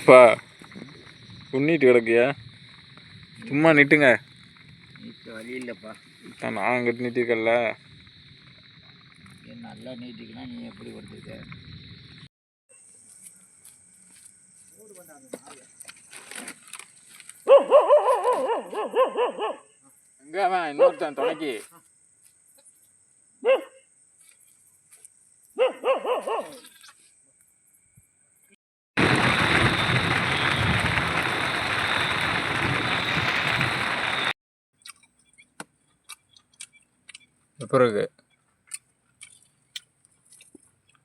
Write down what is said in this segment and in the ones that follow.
அப்பா உண்ணிட்டு கிடக்குயா? சும்மா நிட்டுங்க. நீட்டு வழி இல்லைப்பா. தான் நான் அங்கிட்டு நிட்டிருக்கல நல்லா நீட்டிக்கலாம் நீ எப்படி கொடுத்துருக்க? எங்க அவன்? இன்னொருத்தன் துணைக்கு. இருக்கு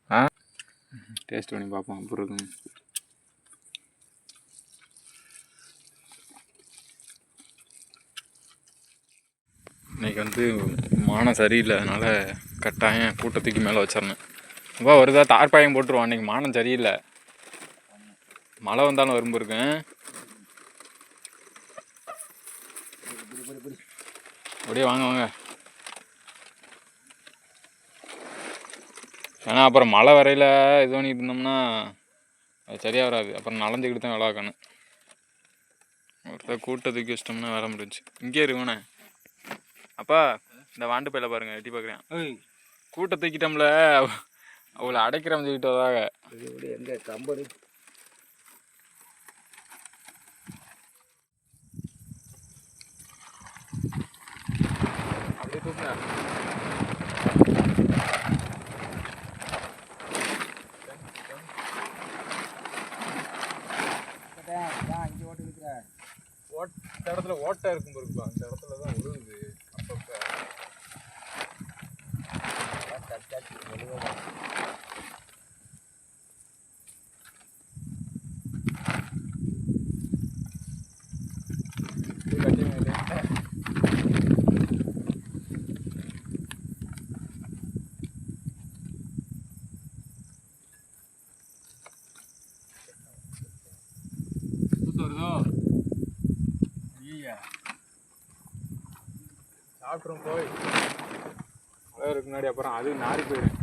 ஆ? டேஸ்ட் பண்ணி பார்ப்போம் இருக்குன்னு இன்னைக்கு வந்து மானம் சரியில்லை அதனால் கட்டாயம் கூட்டத்துக்கு மேலே வச்சிடணும். அப்பா வருதா? தார்பாயம் போட்டுருவோம். அன்னைக்கு மானம் சரியில்லை. மழை வந்தாலும் வரும்பு இருக்கேன் அப்படியே வாங்க வாங்க. ஏன்னா அப்புறம் மழை வரையில் இது பண்ணிட்டு இருந்தோம்னா அது சரியாக வராது. அப்புறம் நலஞ்சுக்கிட்டு தான் வேலை பார்க்கணும். ஒருத்தர் கூட்டத்துக்கு வச்சிட்டோம்னா வேலை முடிஞ்சு இங்கே இருக்குண்ணே அப்பா இந்த வாண்டு பையில பாருங்க எட்டி பார்க்குறேன். கூட்ட தூக்கிட்டோம்ல அவளை இது விட எங்கே கம்பரு அப்படியே தூக்குங்க இங்கே ஓட்டு இருக்கிற ஓட் இந்த கரெக்டாக இருக்கும் இருக்குப்பா அந்த இடத்துல தான் உழுவுது அப்பப்போ தட்டாச்சு வெளியே இது கட்டி மேலே. தூத்து வருதோ ஐயா சாப்பிட்றோம் போய் மழை முன்னாடி அப்புறம் அது நாரி போயிடும்.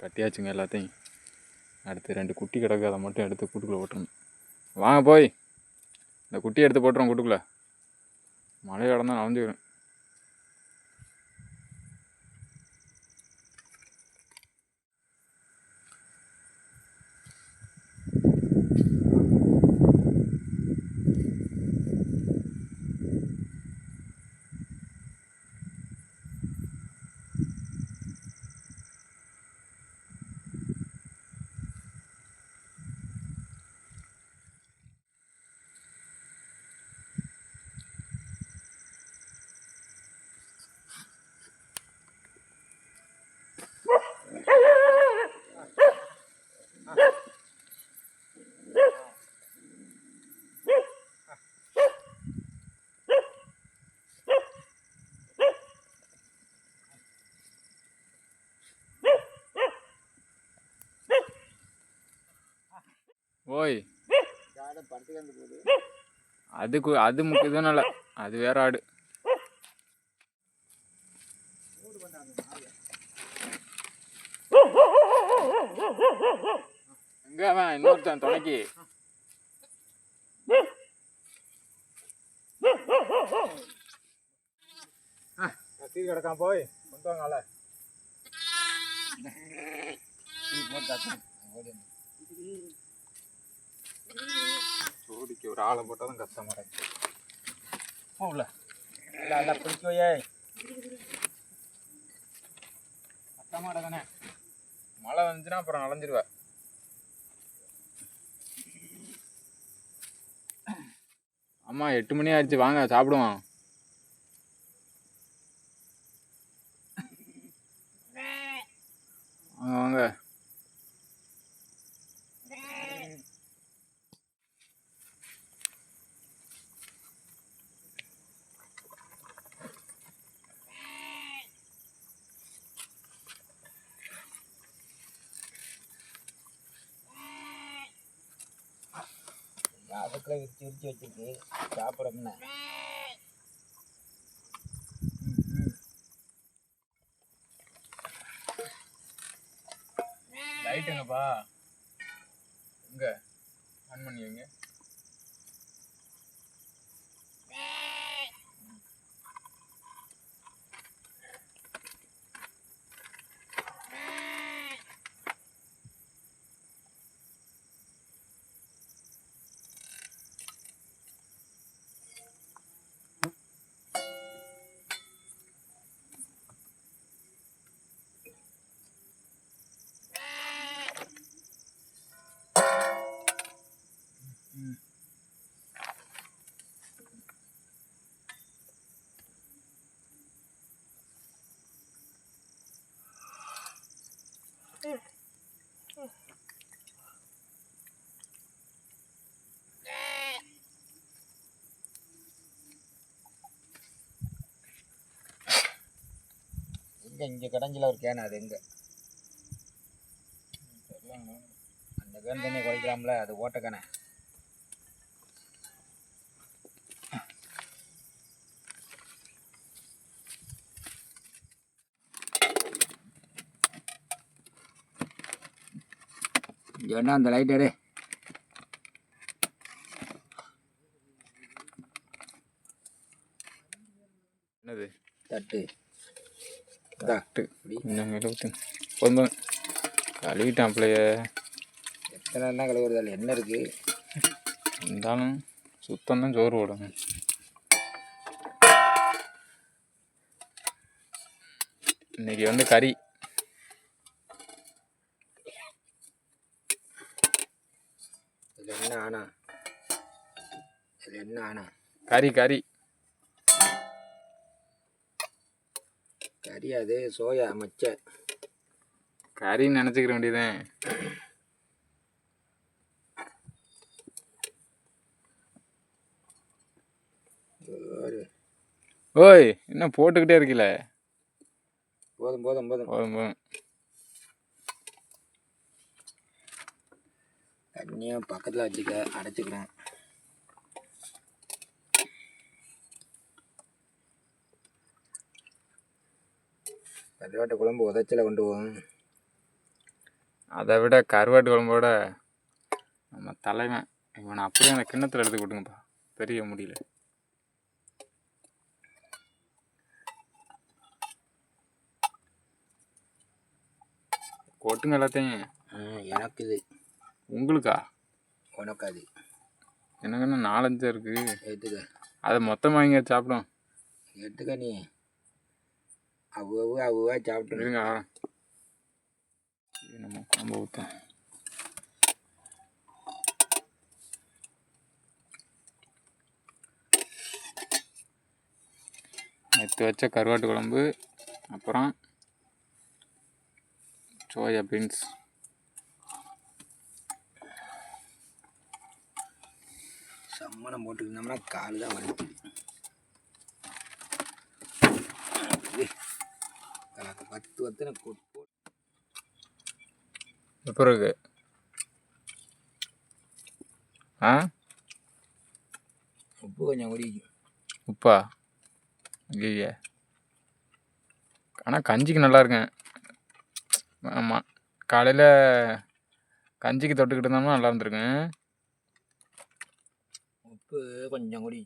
கட்டியாச்சுங்க எல்லாத்தையும். அடுத்து ரெண்டு குட்டி கிடக்கு அதை மட்டும் எடுத்து கூட்டுக்குள்ளே ஓட்டணும் வாங்க போய். இந்த குட்டியை எடுத்து போட்டுருவோம் கூட்டுக்குள்ளே. மழை கடந்தால் நனைஞ்சிடும் ஓய். அதுக்கு அது முக்கிய இதுவும் இல்லை. அது வேற ஆடு. எங்க அவன்? இன்னொருத்தன் துணைக்கு. கத்தி கிடக்கான் போய் கொண்டு வாங்கல. சோடிக்கு ஒரு ஆளை போட்டால் தான் கத்த மாட்டேன் போகல இல்லை இல்லை பிடிக்கவையே கத்த மாட்டேதானே மழை வந்துச்சுன்னா அப்புறம் அலைஞ்சிருவேன் அம்மா எட்டு மணி ஆயிடுச்சு. வாங்க சாப்பிடுவோம். வாங்க வாங்க. நாக்கில் விரிச்சு விரிச்சு வச்சுருக்கு சாப்பிடம்னா ரைட்டுங்கப்பா எங்க இங்க கடைஞ்சில் ஒரு கேன் அது எங்கே? அந்த கேன் தண்ணி குறைக்கலாம்ல அது ஓட்ட ஏன்னா வேணா அந்த லைட் எடு. என்னது? தட்டு. இதா, தட்டு இப்படி. இன்னும் ஊற்று போதும் கழுவிட்டான் பிள்ளைய. எத்தனை என்ன கழுவுறது? அதில் என்ன இருக்கு? இருந்தாலும் சுத்தம் தான் சோறு போடும் இன்னைக்கு வந்து கறி. இதில் என்ன ஆனா? இதில் என்ன ஆனா? கறி கறி. கறி அது சோயா மச்சை. கறின்னு நினச்சிக்கிற வேண்டியதேன் ஓய் என்ன போட்டுக்கிட்டே இருக்கல? போதும் போதும் போதும். போதும் போதும். தண்ணியும் பக்கத்தில் வச்சுக்க அடைச்சிக்கிறேன். கருவாட்டு குழம்பு உதச்சில கொண்டு போவோம் அதை விட கருவாட்டு குழம்போட நம்ம தலைவன் இவனை அப்படியே அந்த கிண்ணத்தில் எடுத்து கொடுங்கப்பா. பெரிய முடியல. கொட்டுங்க எல்லாத்தையும். எனக்கு இது உங்களுக்கா? உனக்கு அது எனக்கு என்ன நாலஞ்சு இருக்கு. எடுத்துக்க. அதை மொத்தமாக வாங்கி சாப்பிடும். எடுத்துக்க நீ. அவ்வளவு அவ்வளவா சாப்பிட்டுருங்க நம்ம குழம்பு ஊற்றோம் நேற்று வச்ச கருவாட்டு குழம்பு அப்புறம் சோயா பீன்ஸ் சம்மணம் போட்டுக்கிட்டோம்னா கால் தான் வருது பத்து வத்தனை கொட்டு இருக்கு ஆ? உப்பு கொஞ்சம் குடிக்கும் உப்பா? ஐய ஆனால் கஞ்சிக்கு நல்லா இருக்கேன். ஆமாம் காலையில் கஞ்சிக்கு தொட்டுக்கிட்டு இருந்தோம்னா நல்லா இருந்திருக்கும். உப்பு கொஞ்சம் குடி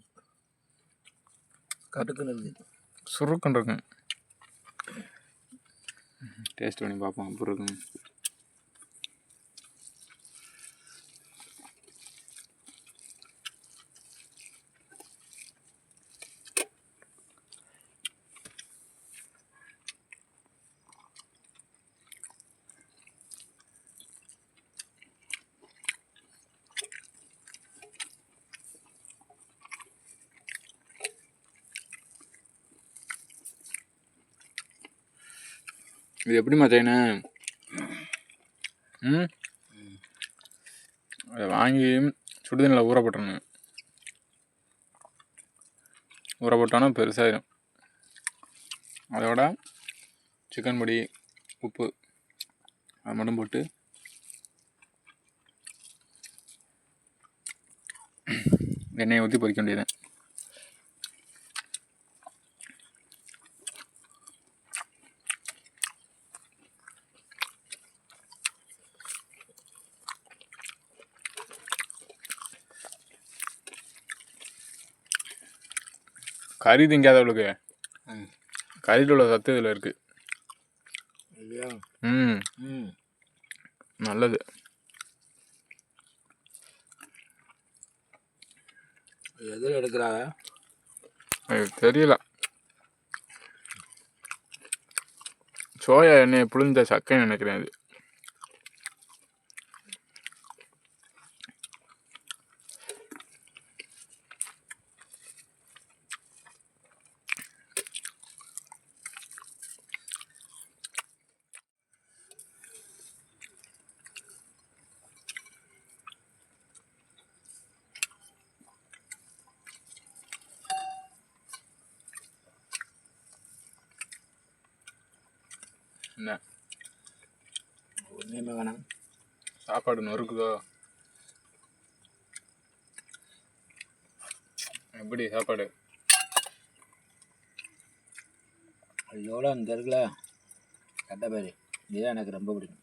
கடுக்குன்னு இருக்குது. சுருக்குன்னு இருக்கும். டேஸ்ட் பண்ணி பார்ப்போம் அப்புறம் இருக்கும் இது எப்படி செய்யணும் ம்? அதை வாங்கி சுடுதண்ணில் ஊற போட்டுறணும். ஊற போட்டோன்னா பெருசாயிடும் அதோட சிக்கன் பொடி உப்பு அது மட்டும் போட்டு எண்ணெயை ஊற்றி பொறிக்க வேண்டியது கறி திங்காதவளுக்கு கறியில் உள்ள சத்து இதில் இருக்குது ம். நல்லது. எதில் எடுக்கிறாங்க தெரியல. சோயா எண்ணெயை புளிஞ்ச சக்கைன்னு நினைக்கிறேன் இது. சாப்பாடு நொறுக்குதோ? எப்படி சாப்பாடு? இதோட அந்த இருக்குல்ல? கட்டப்பேரி இதுதான் எனக்கு ரொம்ப பிடிக்கும்.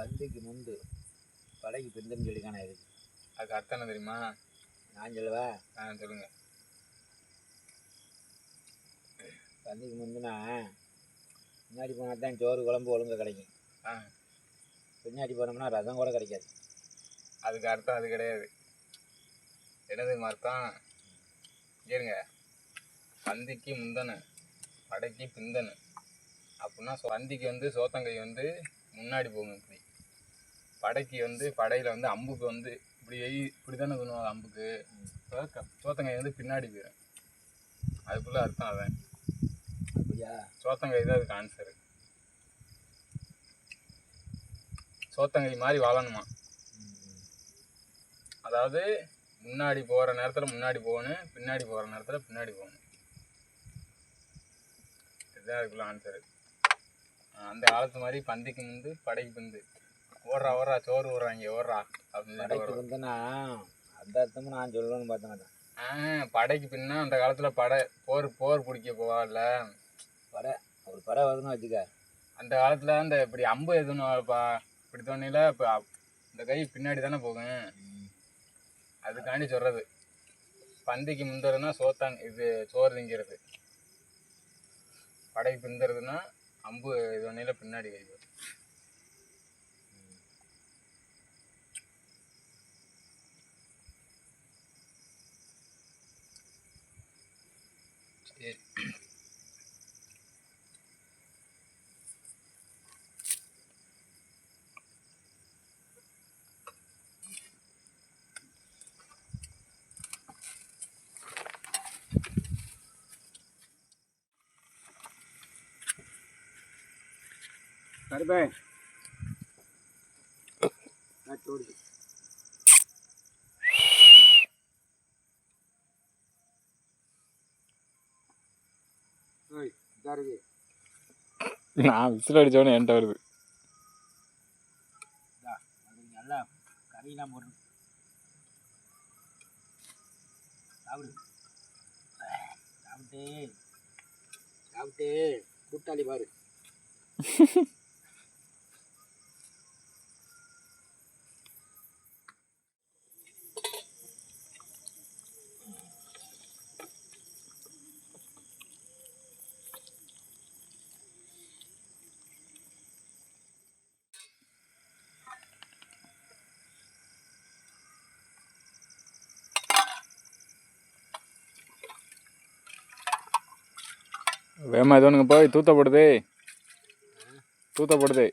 பந்திக்கு முந்து படைக்கு பிந்துன்னு சொல்லி காண இருக்கு அதுக்கு அர்த்தம் என்ன தெரியுமா? நான் சொல்லவா? ஆ சொல்லுங்க. பந்திக்கு முந்துனா முன்னாடி போனால் தான் சோறு குழம்பு ஒழுங்கா கிடைக்கும். ஆ. பின்னாடி போனோம்னா ரசம் கூட கிடைக்காது. அதுக்கு அர்த்தம் அது கிடையாது. என்ன தெரியுமா அர்த்தம்? கேளுங்க. பந்திக்கு முந்தன படைக்கு பிந்தன. அப்படின்னா சோ- பந்திக்கு வந்து சோத்தங்கை வந்து முன்னாடி போகும் இப்படி. படைக்கு வந்து படையில் வந்து அம்புக்கு வந்து இப்படி எய்- இப்படி தானே பண்ணுவாங்க அம்புக்கு சோத்தங்கை வந்து பின்னாடி போயிடும் அதுக்குள்ள அர்த்தம் அதான். அப்படியா? சோத்தங்கை தான் அதுக்கு ஆன்சரு சோத்தங்கை மாதிரி வாழணுமா. அதாவது முன்னாடி போகிற நேரத்தில் முன்னாடி போகணும் பின்னாடி போகிற நேரத்தில் பின்னாடி போகணும். இதுதான் அதுக்குள்ள ஆன்சரு அந்த காலத்து மாதிரி பந்திக்கு முந்து படைக்கு பிந்து ஓடுறா ஓடுறா சோறு ஓடுறாங்க ஓடுறா. படைக்கு ஓடுறா. வந்துன்னா அந்த அர்த்தமும் நான் சொல்லணும்னு பார்த்த மாட்டேன். ஆ படைக்கு பின்னா அந்த காலத்தில் படை போர் போர் பிடிக்க போவாள்ல படை ஒரு படம் வருதுன்னு வச்சுக்க. அந்த காலத்தில் அந்த இப்படி அம்பு எதுவும் பா இப்படி தோணில இப்போ இந்த கை பின்னாடி தானே போகும். அதுக்காண்டி சொல்கிறது பந்திக்கு முந்துறதுனா சோத்தாங் இது சோறு திங்கிறது. படைக்கு பிந்துறதுன்னா அம்பு இது ஒன்றையில பின்னாடி கை வரும். சரி கருப்பே ஓடுது ஓய் இருக்கு நான் விசில் அடித்தோடனே என்கிட்ட வருது. நல்லா கறியெல்லாம் சாப்பிடு. சாப்பிட்டு. சாப்பிட்டு. கூட்டாளி பாரு. வேமா இது போய் தூத்தப்படுது. தூத்தப்படுது.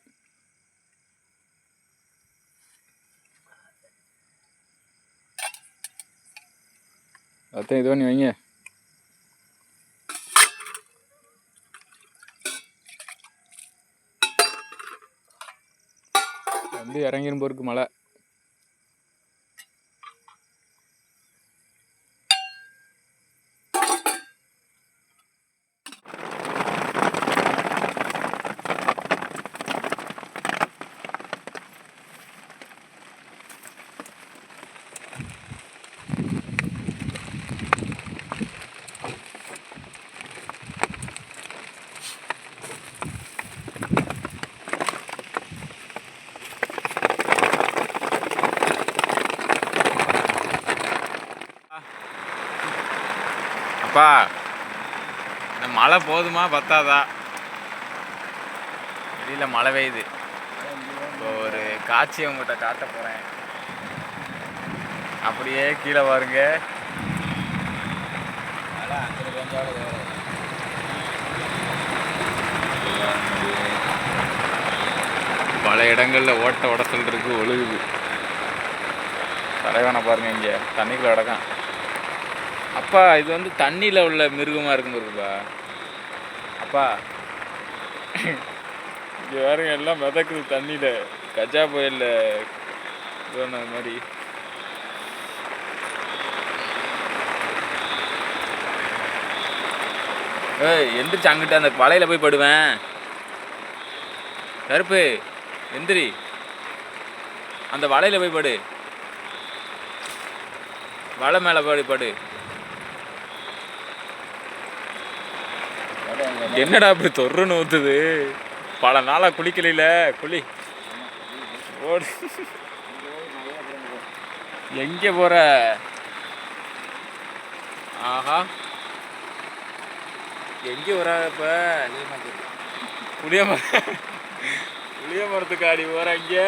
அத்தையும் இது பண்ணி வைங்க. வந்து இறங்கிரும் போருக்கு மழை. அப்பா இந்த மழை போதுமா பத்தாதா? வெளியில் மழை பெய்யுது. இப்போ ஒரு காட்சி உங்கள்கிட்ட காட்ட போகிறேன் அப்படியே கீழே பாருங்க. கொஞ்சம் பல இடங்களில் ஓட்ட உடசல் இருக்கு ஒழுகுது. தலைவனை பாருங்க இங்கே தண்ணிக்குள்ள கிடக்கான். அப்பா இது வந்து தண்ணியில் உள்ள மிருகமாக இருக்கும் இருக்குப்பா அப்பா. இங்கே வேறுங்க எல்லாம் மிதக்குது தண்ணியில். கஜா புயலில் இது மாதிரி. ஏய் எந்திரிச்சு அங்கிட்ட அந்த வலையில் போய் படுவேன். கருப்பு எந்திரி. அந்த வலையில் போய் படு. வலை மேலே படு படு. என்னடா இப்படி தொர்றுன்னு ஊத்துது பல நாளாக குளிக்கலையில குளி. ஓடு. எங்கே போற? ஆஹா. எங்கே வர இப்போ? புளிய மரம் புளிய மரத்துக்காடி போகிற இங்கே.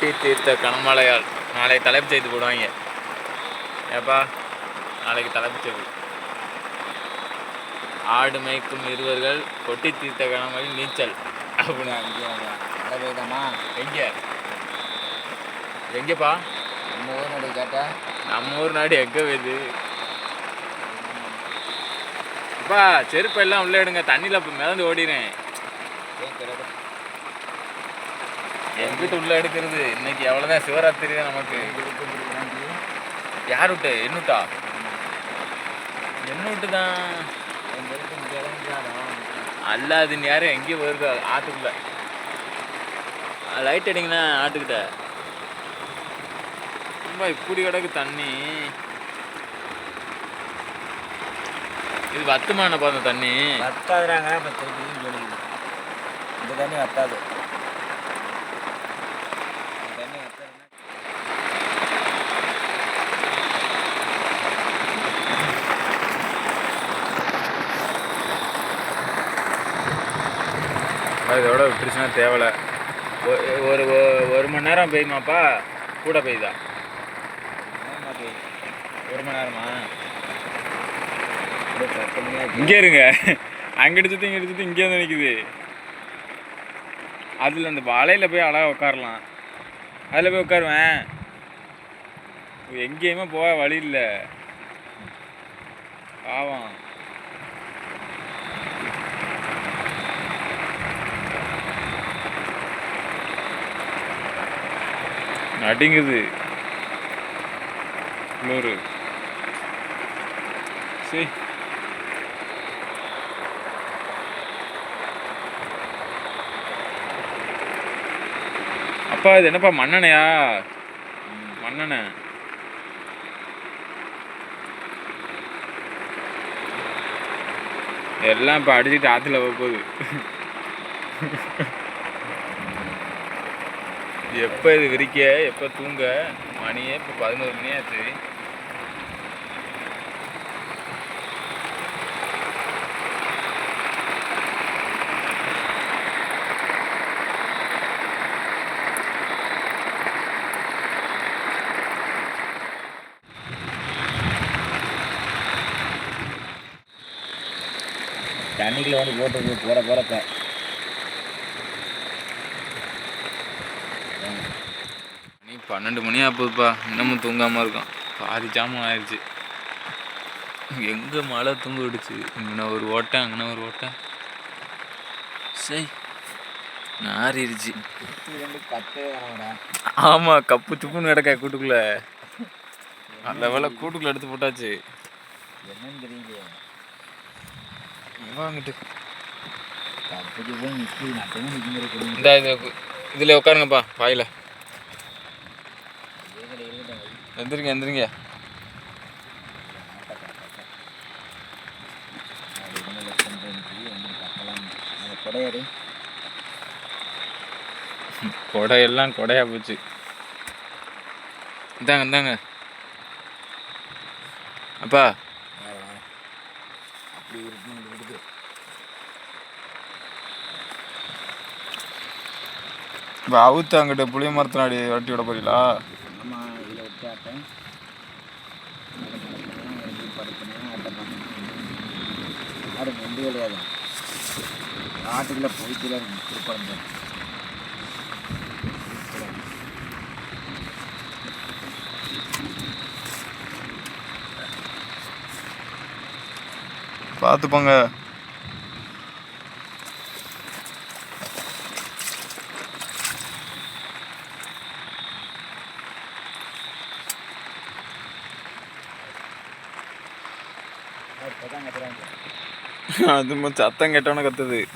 கொட்டி தீர்த்த கனமழையால் நாளை தலைப்பு செய்து போடுவாங்க. ஏப்பா? நாளைக்கு தலைப்பு செய்து. ஆடு மேய்க்கும் இருவர்கள் கொட்டி தீர்த்த கனமழை நீச்சல். அப்படின்னு மழை பெய்தாமா எங்க? எங்கப்பா? நம்ம ஊர் நடு கேட்டா. நம்ம ஊர் நாடு எங்க போயுது அப்பா செருப்பு எல்லாம் உள்ள எடுங்க. தண்ணியில இப்ப மிதந்து கிடக்கு? எங்கிட்ட உள்ள எடுக்கிறது? இன்னைக்கு எவ்வளவுதான் சிவராத்திரி தான் நமக்கு. யார் விட்டு? என்னட்டா என்ன விட்டு தான் அல்லாதுன்னு யாரும் எங்கேயும் போயிருக்கா ஆட்டுக்குள்ள லைட் அடிங்கண்ணா ஆட்டுக்கிட்ட ரொம்ப இப்படி கிடக்கு தண்ணி. இது வத்துமானப்பா அந்த தண்ணி? வத்தாதுறாங்க இந்த தண்ணி வத்தாது இந்த தண்ணி வத்தாதுன்னா அதோட விட்டுருச்சுன்னா தேவலை. ஒரு ஒ- ஒரு மணி நேரம் பெய்யுமாப்பா? கூட பெய்யுதா? ஒரு மணி நேரமா? இங்கே இருங்க. அங்கே சுற்றி இங்கே அடிச்சது இங்கே வந்து நிற்குது அதில் அந்த வலையில் போய் அழகாக உட்காரலாம். அதில் போய் உட்காருவேன். எங்கேயுமே போக வழி இல்லை. பாவம். அடிங்குது. குளிர் சரி அப்பா இது என்னப்பா மண்ணெண்ணையா மண்ணெண்ணெய் எல்லாம் இப்போ அடிச்சுட்டு ஆற்றுல போகுது. எப்போ இது விரிக்க எப்போ தூங்க? மணியே இப்போ பதினோரு மணி ஆச்சு. தண்ணிக்குள்ள வந்து போட்டு போகிற போகிறப்ப பன்னெண்டு மணி ஆகுதுப்பா. இன்னமும் தூங்காமல் இருக்கான் பாதி ஜாமம் ஆயிடுச்சு எங்கே மழை தூங்க விடுச்சு? இங்கே ஒரு ஓட்டை அங்கே ஒரு ஓட்டை. சரி நாரிடுச்சு ஆமாம் கப்பு துப்புன்னு கிடக்க கூட்டுக்குள்ள. அந்த வேலை கூட்டுக்குள்ள எடுத்து போட்டாச்சு. என்னன்னு தெரியலையே வாங்கிட்டு இந்த இதில் உட்காருங்கப்பா வாயில். எந்திரிங்க எந்திரிங்க. கொடையெல்லாம் கொடையா போச்சு. இந்தாங்க இந்தாங்க. அப்பா. இப்போ அவுத்து அங்கிட்ட புளிய மரத்தினாடி வட்டி விட போறீங்களா ஆமாம் இதில் விட்டு ஆட்டேன் படுக்கணும் ஆட்டை பண்ணணும் ஆடு கிடையாது ஆட்டுக்குள்ளே போய்த்துல திருப்பணம் பார்த்துப்போங்க. அது சத்தம் கேட்டவன கத்துது.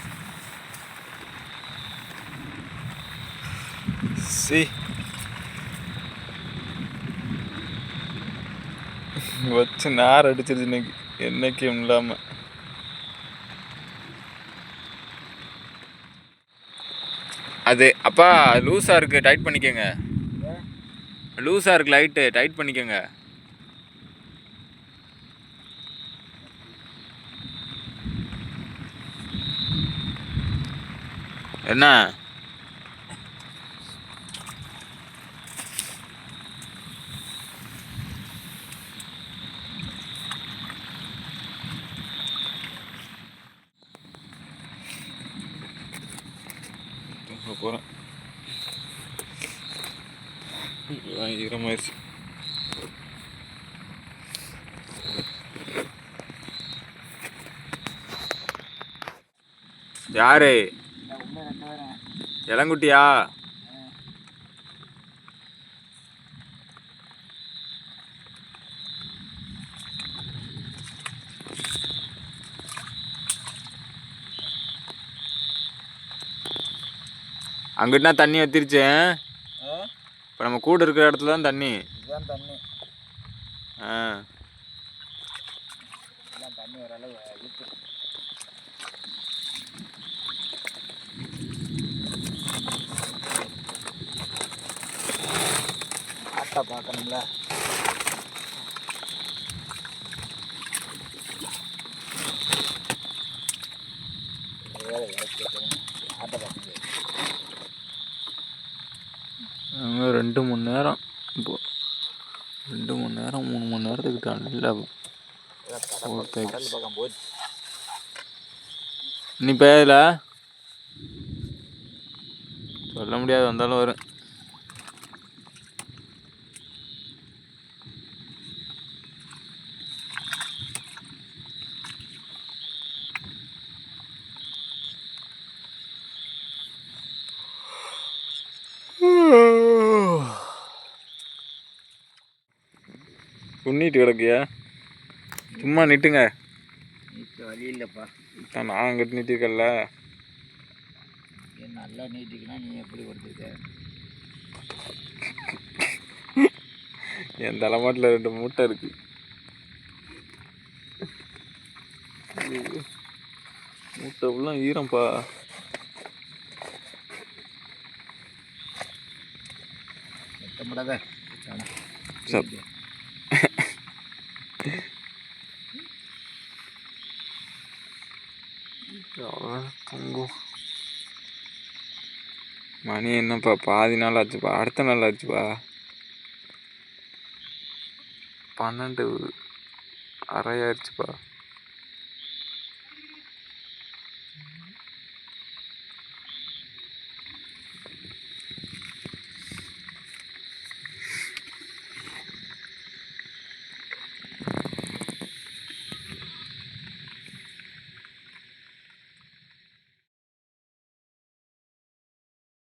சி. வச்சு நார் அடிச்சிருச்சு இன்னைக்கு. என்னைக்கும் இல்லாம. அது அப்பா லூஸா இருக்கு. டைட் பண்ணிக்கங்க. லூஸா இருக்கு லைட்டு டைட் பண்ணிக்கங்க. என்ன? போறேன். போகிறேன் ஈரமாயிருச்சு யாரு? இளங்குட்டியா? அங்கிட்டனா தண்ணி வத்திருச்சு இப்போ நம்ம கூடு இருக்கிற இடத்துல தான் தண்ணி. இதுதான் தண்ணி ஆ எல்லாம் தண்ணி வர அளவு இழுத்து ஆட்டை அங்க ரெண்டு மணி நேரம். இப்போ ரெண்டு மணி நேரம் மூணு மணி நேரத்துக்கு நல்லா நீ பேயல சொல்ல முடியாது வந்தாலும் வரும். உன்னிட்டு கிடக்கியா? சும்மா நிட்டுங்க. நீட்டு வழி இல்லைப்பா. தான் நான் அங்கிட்டு நீட்டிருக்கல நல்லா நீட்டிக்குன்னா நீ எப்படி கொடுத்துருக்க? என் தலைமாட்டில் ரெண்டு மூட்டை இருக்கு. மூட்டை ஃபுல்லாக ஈரம்ப்பா. எட்டப்படாத சப். மணி என்னப்பா பாதி நாள் ஆச்சுப்பா அடுத்த நாள் ஆச்சுப்பா. பன்னெண்டு அரை ஆயிடுச்சுப்பா.